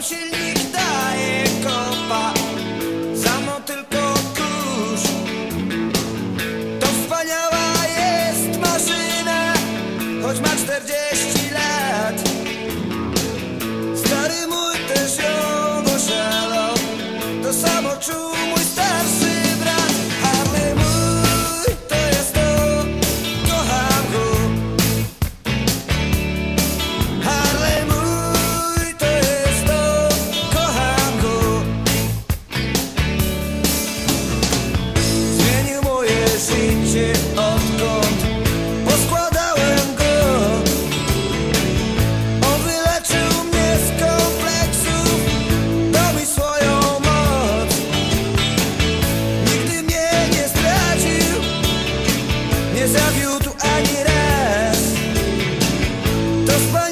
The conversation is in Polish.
nam silnik daje kopa Za mną tylko kurz. To wspaniała jest maszyna Choć ma 40 lat. zawiódł ani raz. To wspaniałe.